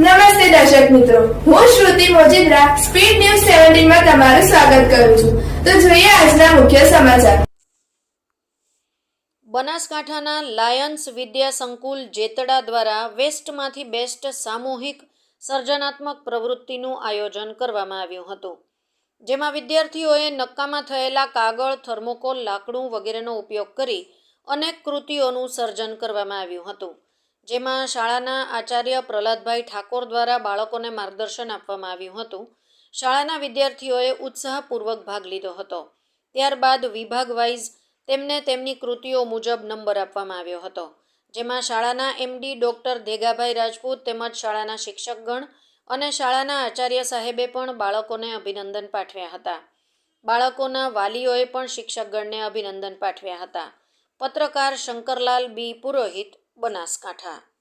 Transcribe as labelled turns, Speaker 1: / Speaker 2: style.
Speaker 1: નમસ્તે દર્શક મિત્રો. હું શ્રુતિ મોજીદ્રા, સ્પીડ ન્યૂઝ સેવન્ટીનમાં તમારું સ્વાગત કરું છું. તો જોઈએ આજના મુખ્ય સમાચાર.
Speaker 2: બનાસકાંઠાના લાયન્સ વિદ્યા સંકુલ જેતડા દ્વારા વેસ્ટમાંથી બેસ્ટ સામૂહિક સર્જનાત્મક પ્રવૃત્તિનું આયોજન કરવામાં આવ્યું હતું. જેમાં વિદ્યાર્થીઓએ નક્કામાં થયેલા કાગળ, થર્મોકોલ, લાકડું વગેરેનો ઉપયોગ કરી અનેક કૃતિઓનું સર્જન કરવામાં આવ્યું હતું. જેમાં શાળાના આચાર્ય પ્રહલાદભાઈ ઠાકોર દ્વારા બાળકોને માર્ગદર્શન આપવામાં આવ્યું હતું. શાળાના વિદ્યાર્થીઓએ ઉત્સાહપૂર્વક ભાગ લીધો હતો. ત્યારબાદ વિભાગ વાઇઝ તેમને તેમની કૃતિઓ મુજબ નંબર આપવામાં આવ્યો હતો. જેમાં શાળાના એમડી ડૉક્ટર ધેગાભાઈ રાજપૂત તેમજ શાળાના શિક્ષકગણ અને શાળાના આચાર્ય સાહેબે પણ બાળકોને અભિનંદન પાઠવ્યા હતા. બાળકોના વાલીઓએ પણ શિક્ષકગણને અભિનંદન પાઠવ્યા હતા. પત્રકાર શંકરલાલ બી પુરોહિત બનાસકાંઠા.